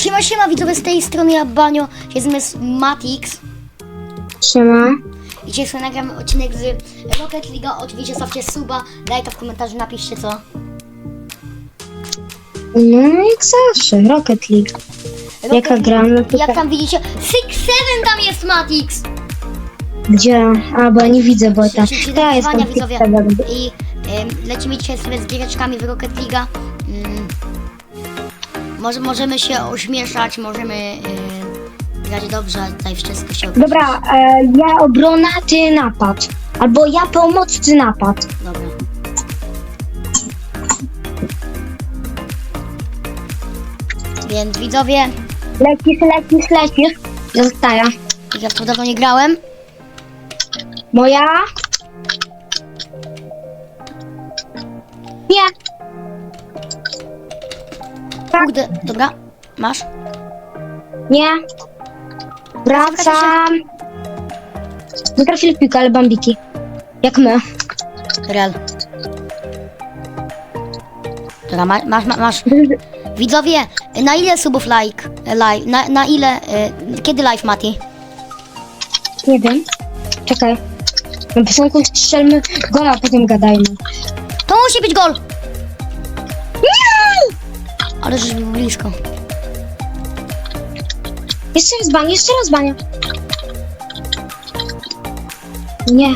Siema, siema widzowie z tej strony ja Banio, jestem z Matix Siema. i dzisiaj sobie nagram odcinek z Rocket League. Oczywiście stawcie suba, lajka w komentarzu, napiszcie co. No jak zawsze, Rocket League. Rocket Jaka League- gra? No to Jak tam widzicie, Six Seven tam jest Matix! Gdzie? A, bo ja nie widzę, bo tam. Ja wyzwania, jestem widzowie. I em, lecimy dzisiaj sobie z giereczkami w Rocket League. Może, możemy się ośmieszać, możemy y, grać dobrze, ale tutaj wszystko się. Dobra, e, ja obrona, ty napad. Albo ja pomoc, ty napad. Dobra. Więc widzowie, Lecisz, lecisz, lecisz. Zostaję. ja w to dawno nie grałem. Moja. Nie. Kurde, dobra, masz? Nie. Wracam. Nie trafili w piłkę, ale bambiki. Jak my. Real. Dobra, ma, masz, ma, masz. Widzowie, na ile subów like? Live, na, na ile, y, kiedy live Mati? Nie wiem. Czekaj. Na początku strzelmy gola, potem gadajmy. To musi być gol! Ale żeś był blisko. Jeszcze raz banie, jeszcze raz banie. Nie.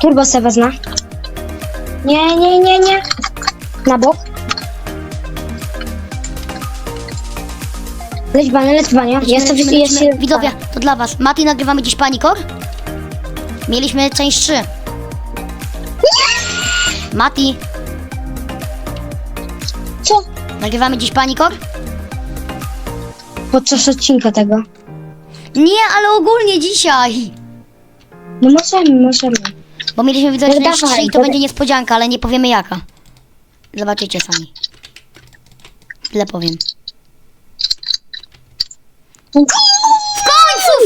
Turbo se wezmę. Nie, nie, nie, nie. Na bok. Leć banie, leć banie. Jest to Lecimy, jest lecimy. Widzowie, to dla was. Mati, nagrywamy dziś panikor? Mieliśmy część 3. Mati, Co? nagrywamy dziś panikor? Podczas odcinka tego. Nie, ale ogólnie dzisiaj. No możemy, możemy. Bo mieliśmy widzowie No część dawaj, 3 i to dawaj. będzie niespodzianka, ale nie powiemy jaka. Zobaczycie sami. Tyle powiem.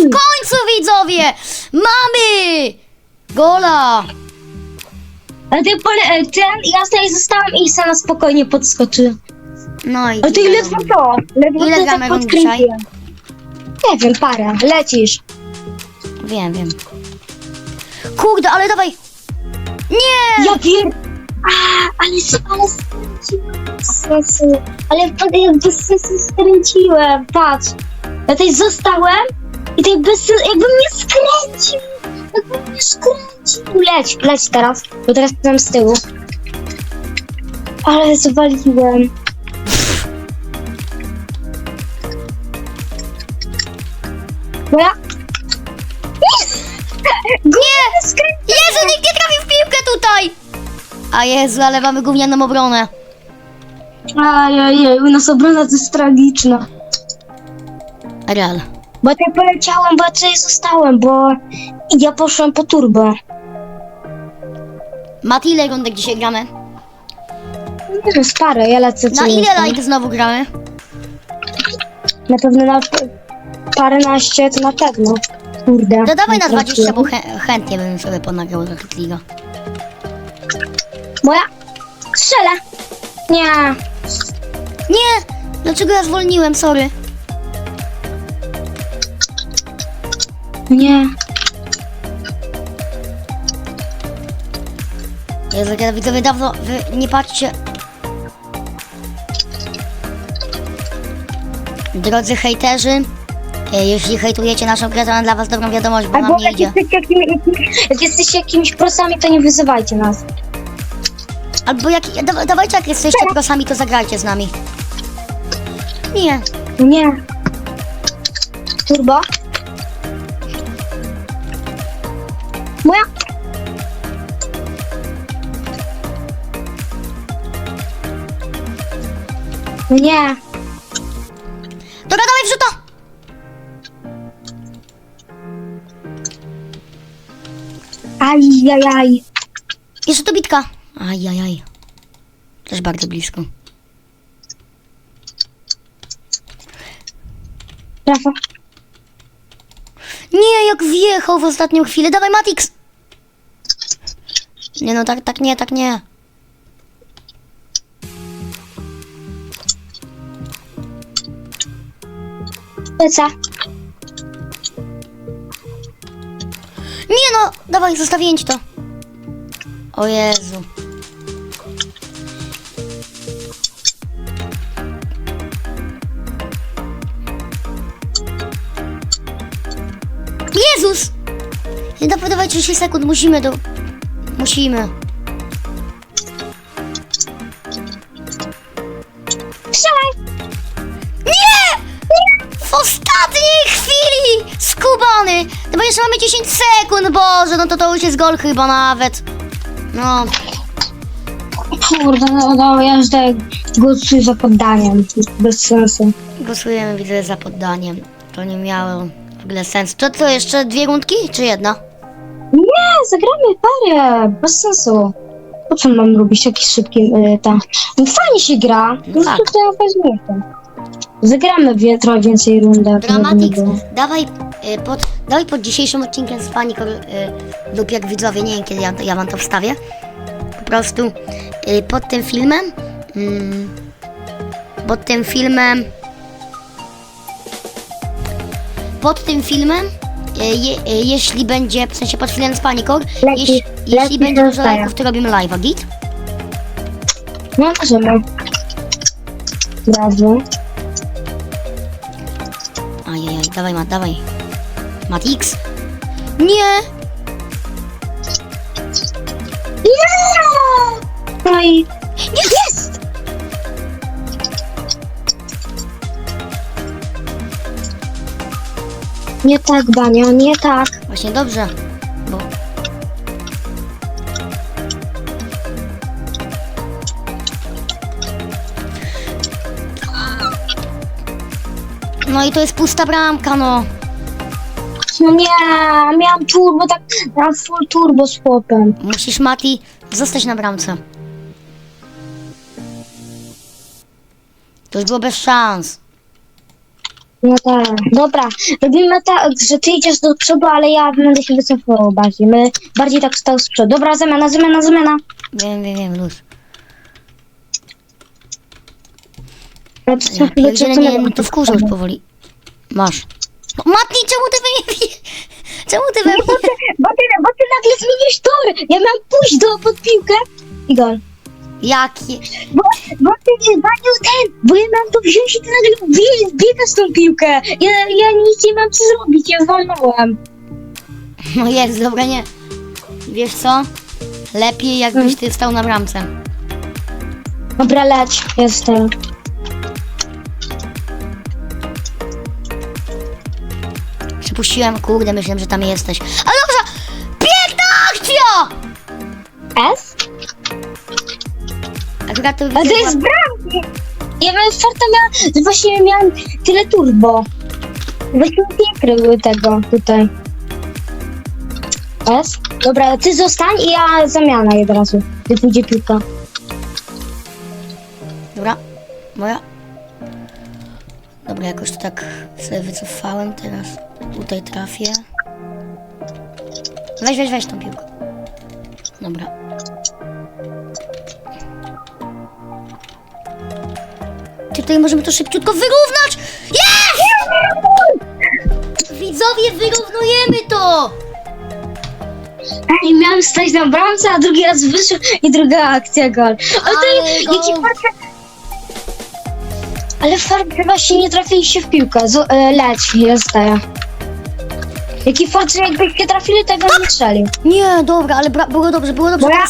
W końcu, widzowie! Mamy! Gola! Ale ty pole, e, ten, ja tutaj zostałam i sama spokojnie podskoczy. No i... Ale to ile trwa to? Ledwo Ile to gramy tak rund podkręciłem. Nie wiem, parę. Lecisz. Wiem, wiem. Kurde, ale dawaj! Nie! Ja pier... A, ale, ale skręciłem bez sensu. Ale pod- bez sensu skręciłem, patrz. Ja tutaj zostałem i tutaj bez sensu, jakbym mnie skręcił. Jakbym mnie skręcił. Leć, leć teraz, bo teraz jestem z tyłu. Ale zwaliłem. Moja... Nie! Jezu, nikt nie trafił w piłkę tutaj! A Jezu, ale mamy gównianą obronę. Ajajaj, u nas obrona to jest tragiczna. Real. Bo ja poleciałem, bo ja tutaj zostałem, bo ja poszłem po turbo. Mati, ile rundek dzisiaj gramy? Z parę, ja lecę Na co ile jestem. like znowu gramy? Na pewno na paręnaście to na pewno. Kurde. To dawaj na Nie 20, bo chę chętnie bym sobie ponagrał Rocket. Moja... Strzelę! Nie. Nie! Dlaczego ja zwolniłem, sorry? Nie. Jezu, ja widzowie dawno, wy nie patrzcie. Drodzy hejterzy, e, jeśli hejtujecie naszą grę, to mam dla was dobrą wiadomość, bo Albo nam nie jak idzie. jesteście, jakimi, jak jesteście jakimiś prosami, to nie wyzywajcie nas. Albo jak, da, dawajcie jak jesteście prosami, to zagrajcie z nami. Nie. Nie. Turbo? Moja... Nie. Dobra, dawaj wrzuta! Ajajaj. Jeszcze to bitka. Ajajaj. Też bardzo blisko. Trafa. Nie, jak wjechał w ostatnią chwilę. Dawaj, Matix! Nie no, tak, tak nie, tak nie. Lecę. Nie no, dawaj, zostawię ci to. O Jezu. Jezus! Nie dawaj 30 sekund, musimy do... Musimy. Strzelaj! Nie! W ostatniej chwili! Skubany! No bo jeszcze mamy 10 sekund, Boże, no to to już jest gol chyba nawet. No, Kurde, no, no ja już tutaj głosuję za poddaniem. Bez sensu. głosujemy widzę za poddaniem. To nie miało w ogóle sensu. To co, jeszcze dwie rundki, czy jedna? Nie, zagramy parę. Bez sensu. Po co mam robić jakiś szybki y, tam? No fajnie się gra. No No tak. ważniejsze. Zagramy wie, trochę więcej rund. jak Dramatix, dawaj y, pod, dawaj pod dzisiejszym odcinkiem z Pani y, lub jak widzowie, nie wiem kiedy ja, ja wam to wstawię. Po prostu y, pod tym filmem mm, pod tym filmem pod tym filmem je, y, jeśli będzie, w sensie pod z Panikor, Leci, jeśli, leci będzie dużo zostaje. lajków, to robimy live'a, git? No możemy. Brawo. Ajajaj, dawaj Mat, dawaj. Matix. Nie! Nie! No i Nie tak, Banio, nie tak. Właśnie dobrze, bo... No i to jest pusta bramka, no. No nie, miałam turbo, tak, miałam full turbo z chłopem. Musisz, Mati, zostać na bramce. To już było bez szans. No tak, dobra, robimy tak, że ty idziesz do przodu, ale ja będę się wycofywał bardziej. My bardziej tak stał z przodu. Dobra, zmiana, zmiana, zmiana. Wiem, wiem, wiem, luz. Ja to Ja pierdzielę, nie, no to wkurzę już powoli. Masz. No, Mati, czemu ty we mnie... Czemu ty we Nie, bo mnie... ty, bo, ty, bo ty nagle zmieniłeś tor. Ja miałam pójść do pod piłkę i gol. Jaki... Bo, bo ty nie zbanił ten, bo ja mam to wziąć i ty nagle bie, biegasz tą piłkę. Ja, ja nic nie mam co zrobić, ja walnąłem. No jest, dobra, nie. Wiesz co? Lepiej jakbyś ty stał na bramce. Dobra, leć, jestem. Przypuściłem, kurde, myślałem, że tam jesteś. Ale dobrze! Piękna akcja! S? Akurat to Ale to jest bramki. Ja miałem farta, miałem, właśnie miałem tyle turbo. Właśnie nie kryły tego tutaj. S? Dobra, ty zostań i ja zamiana od razu, gdy pójdzie piłka. Dobra, moja. Dobra, jakoś to tak sobie wycofałem teraz. Tutaj trafię. Weź, weź, weź tą piłkę. Dobra. Ty tutaj możemy to szybciutko wyrównać! Jest! Widzowie, wyrównujemy to! I miałem stać na bramce, a drugi raz wyszedł i druga akcja gol. Ale to Ale jaki gol. Ale fart chyba się nie trafiliście w piłkę. Z, e, leć, zostaje. Jaki fart, jakbyście trafili, tego nie strzelił. Nie, dobra, ale bra- było dobrze, było dobrze. Dobra.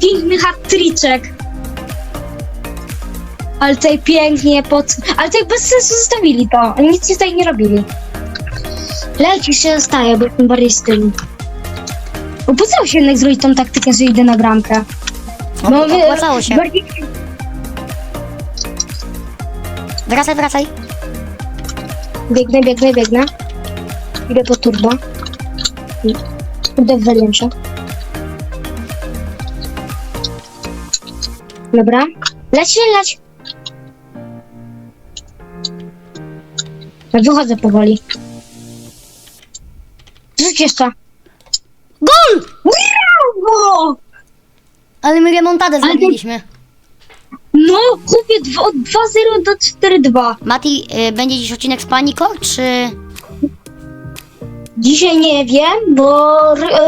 Piękny hat-triczek. Ale tutaj pięknie pod... Ale tutaj bez sensu zostawili to. Nic tutaj nie robili. Leci się zostaje, bo jestem bardziej z tyłu. Opłacało się jednak zrobić tą taktykę, że idę na bramkę. No, wy- opłacało się. Bardziej... Wracaj, wracaj. Biegnę, biegnę, biegnę. Idę po turbo. Wywaliłem się. Dobra. Leć, leć. Ja wychodzę powoli. Rzuć jeszcze. Gol! Brawo! Ale my remontadę Ale zrobiliśmy. No, chłopie, dwa- od 2-0 do 4-2. Mati, y, będzie dziś odcinek z Panikor, czy... Dzisiaj nie wiem, bo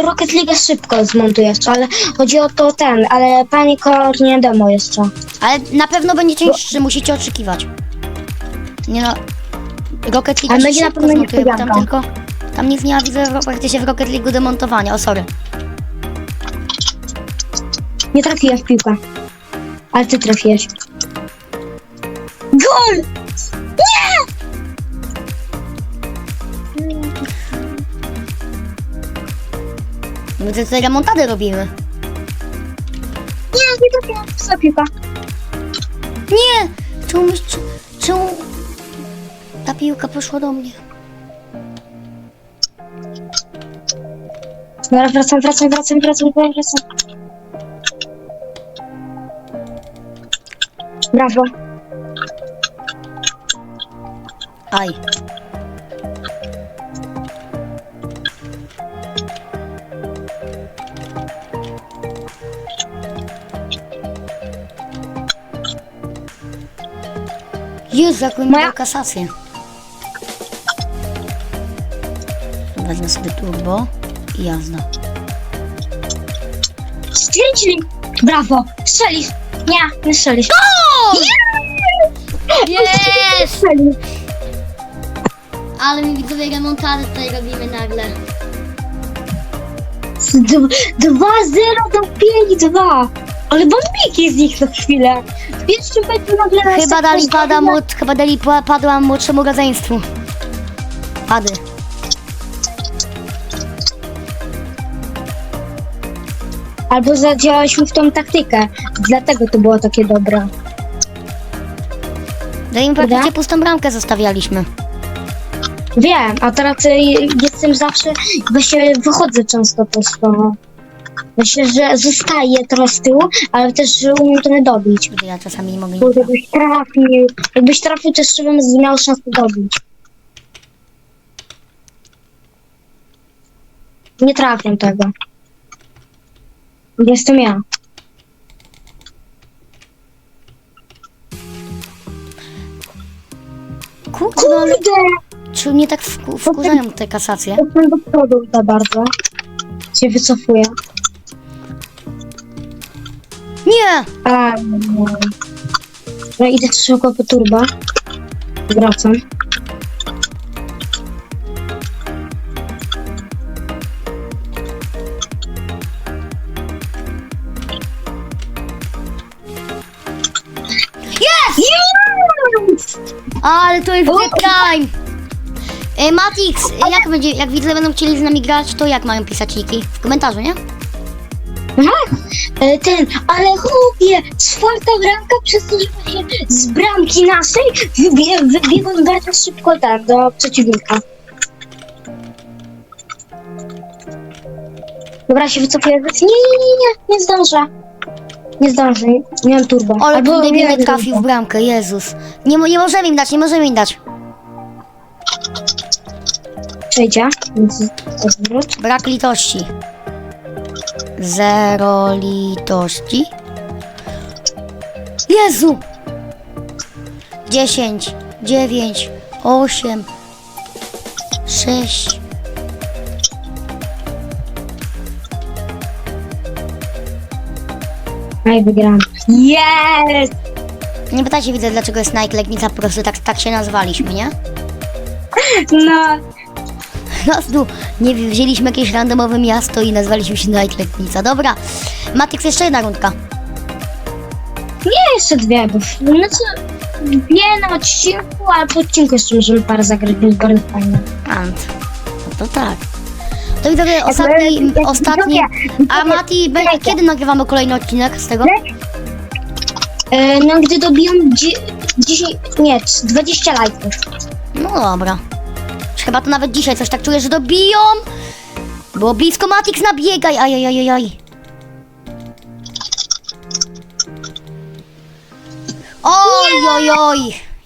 Rocket League szybko zmontuję jeszcze, ale chodzi o to ten, ale Panikor nie demo jeszcze. Ale na pewno będzie cięższy, musicie oczekiwać. Nie no... Rocket League będzie na szybko pewno zmontuje, bo tam niespodzianka. tylko... Tam nic nie ma, widzę w- praktycznie w Rocket League demontowania, o sorry. Nie trafiłem w piłkę. Ale ty trafiłeś. Gol! My tutaj remontadę robimy. Nie, nie trafiłem w piłka. Nie! Czemu, czemu ta piłka poszła do mnie? Dobra, wracam, wracam, wracam, wracam, wracam. Brawo. Aj. Jezu, jaką Moja- kasację. Wezmę sobie turbo i jazda. Skręcili. Brawo. Strzelisz. Nie, nie strzelisz. Jest! Strzelisz. Ale mi widzowie remontady tutaj robimy nagle. 2-0 do 5-2. Ale bombiki znikną chwilę. W pierwszym meczu nagle nas Chyba tak dali postawili. pada młod, chyba dali pa- padła młodszemu rodzeństwu. Pady. Albo zadziałaliśmy w tą taktykę. Dlatego to było takie dobre. No im praktycznie pustą bramkę zostawialiśmy. Wiem, a teraz y, jestem zawsze, właśnie wychodzę często po prostu. Myślę, że zostaję trochę z tyłu, ale też umiem to dobić. Gdy ja czasami nie mogę Bo jakbyś trafił, jakbyś trafił, jeszcze bym miał szansę dobić. Nie trafię tego. Jestem ja. Kurde, no ale Kurde! czy mnie tak wku- wkurzają te kasacje? Jestem do przodu za bardzo. Się wycofuję. Nie! A, no. Idę szybko po turba. Wracam. Jest! Yes! Ale to jest O! The Prime! E, Matix, jak będzie, jak widzowie będą chcieli z nami grać, to jak mają pisać niki? W komentarzu, nie? Aha, e, ten, ale chłopie, czwarta bramka przez to, że właśnie z bramki naszej wybie, wybiegłem bardzo szybko tak do przeciwnika. Dobra, się wycofuję. Nie, nie, nie, nie, nie zdążę. Nie zdążę, nie, nie mam turbo. Ale Albo kurde nie, trafił w bramkę, Jezus. Nie, mo- nie możemy im dać, nie możemy im dać. Przejdzie, więc. Brak litości. Zero litości. Jezu! 10, 9, 8, 6. Aj, wygram. Jest! Nie pytajcie, widzę, dlaczego jest Nike Legnica, po prostu tak, tak się nazwaliśmy, nie? No, prostu nie wzięliśmy jakieś randomowe miasto i nazwaliśmy się Legnica. Dobra, Matrix, jeszcze jedna rundka. nie jeszcze dwie, bo znaczy dwie na odcinku, ale po odcinku jeszcze możemy parę zagrać, więc bardzo fajnie. Ant. No to tak. To widzowie, ostatni, ostatni. A Mati, be- kiedy nagrywamy kolejny odcinek z tego? E, no, gdy dobiją dzi- 10, nie, 20 lajków. No dobra. Chyba to nawet dzisiaj coś tak czuję, że dobiją. Było blisko Matix, nabiegaj, ajajajajaj. Oj, oj, oj.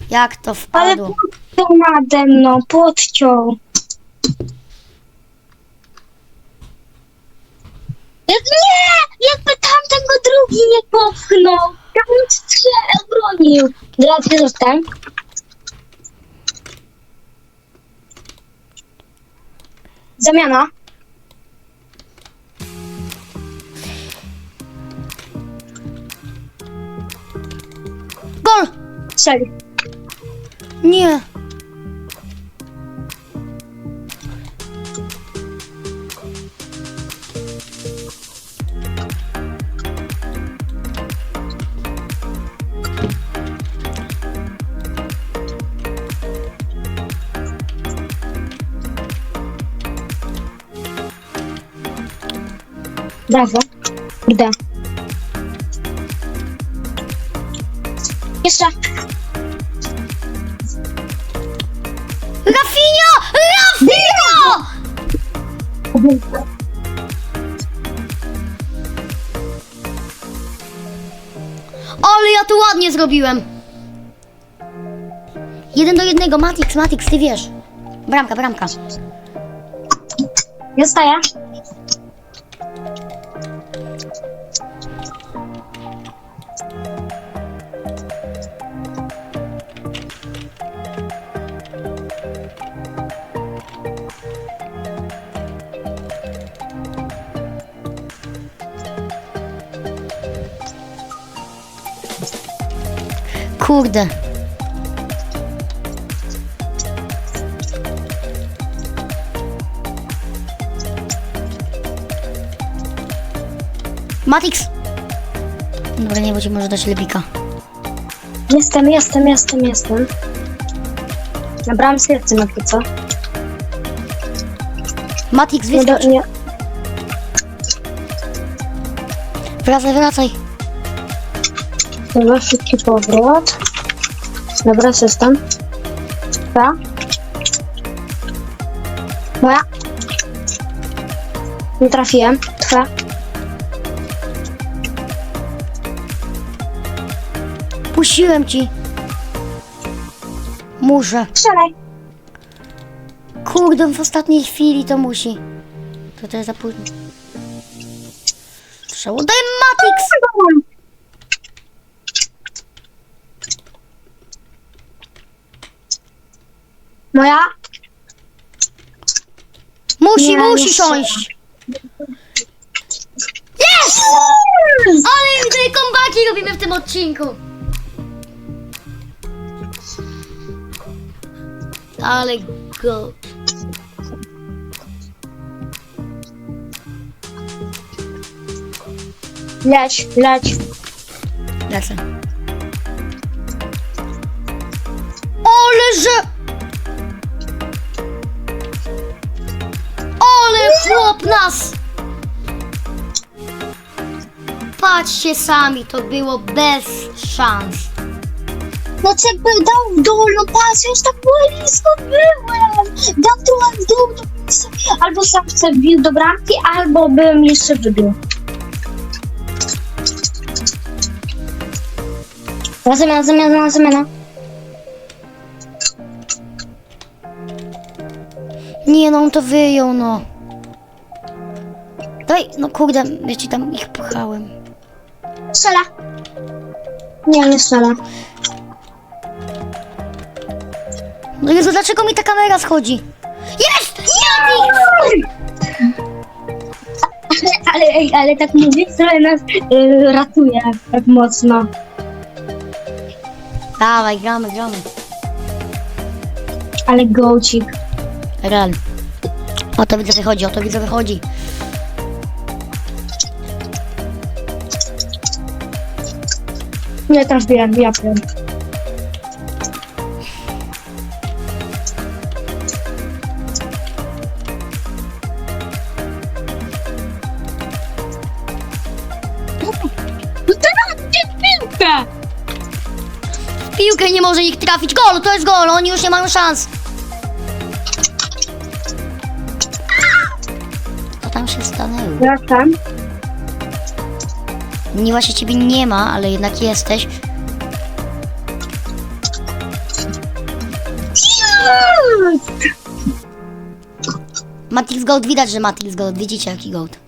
Jak to Ale wpadło. podciął nade mną, podciął. Nie! Jakby tamten go drugi nie popchnął. Tam strzel obronił. Teraz ja zostałem. Zamiana. Gol! Strzeli. Nie! Brawo. Kurde. Jeszcze. Rafinha! Rafinha! Ale ja to ładnie zrobiłem. Jeden do jednego, Matix, Matix, ty wiesz. Bramka, bramka. Ja staję. Kurde. Matix! Dobra, nie, bo ci może dać lebika. Jestem, jestem, jestem, jestem. Nabrałam serce na to, co? Matix, Nie, do, wyskocz. nie. Wracaj, wracaj. Dobra, szybki powrót. Dobra, system. Dobra. Moja. Nie trafiłem. Twoja. Puściłem ci. Muszę. Strzelaj. Kurde, w ostatniej chwili to musi. To to jest za późno. Strzał. Daj Matix! Moja. Musi, Nie, musi jeszcze. siąść. Jest! Ale tutaj kombaki robimy w tym odcinku. Ale go. Leć, leć. Lecę. Ale że... chłop nas! Patrzcie sami, to było bez szans. No by dał w dół, no pas, już tak blisko byłem. Dał trochę w dół, to albo sam wbił do bramki, albo bym jeszcze wybił. Na zamianę, zamiana, na zamiana. Nie no, on to wyjął, no. Daj, no kurde, ja ci tam ich pchałem. Strzela. Nie, nie strzela. No Jezu, dlaczego mi ta kamera schodzi? Jest! Jest! Ale, ale, ej, ale tak mówię, trochę nas y, ratuje tak mocno. Dawaj, gramy, gramy. Ale gołcik. Real. O to widzę wychodzi, o to widzę wychodzi. Nie trafiłem, ja wiem. No teraz nie piłkę! W piłkę nie może ich trafić. Gol, to jest gol, oni już nie mają szans. Co tam się stanęło? Wracam. Nie właśnie ciebie nie ma, ale jednak jesteś. Matrix Gold, widać, że Matrix Gold. Widzicie jaki Gold.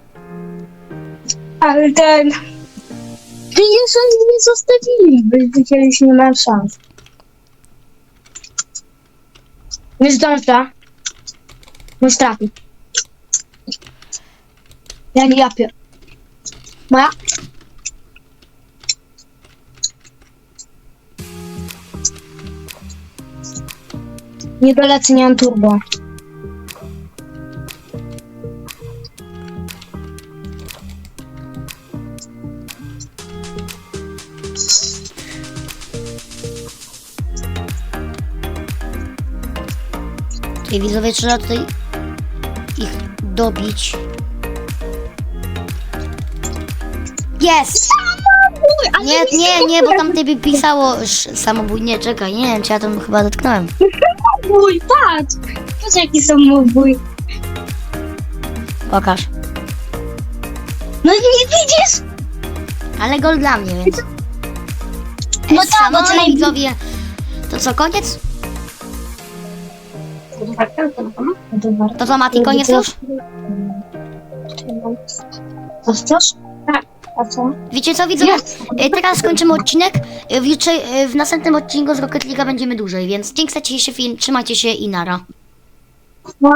Ale ten... Widzisz, oni mnie zostawili, by wiedzieli, że nie mam szans. Nie zdążę. Nie strafi. Ja nie japię. Moja? Nie dolecę, nie mam turbo. I widzowie trzeba tutaj ich dobić. Jest! Nie, nie, nie, bo tam by pisało sz- samobój. Nie, czekaj, nie wiem, czy ja tam chyba dotknąłem. Samobój, patrz! Patrz jaki samobój. Pokaż. No nie widzisz? Ale gol dla mnie, więc. No tak, bo naj- widzowie. To co, koniec? To co, Mati, koniec już? Co chcesz? A co? Wiecie co, widzowie? Y, Teraz skończymy odcinek. Y, W, jutrze, y, w następnym odcinku z Rocket League będziemy dłużej, więc dzięki za dzisiejszy film. Trzymajcie się i nara. No.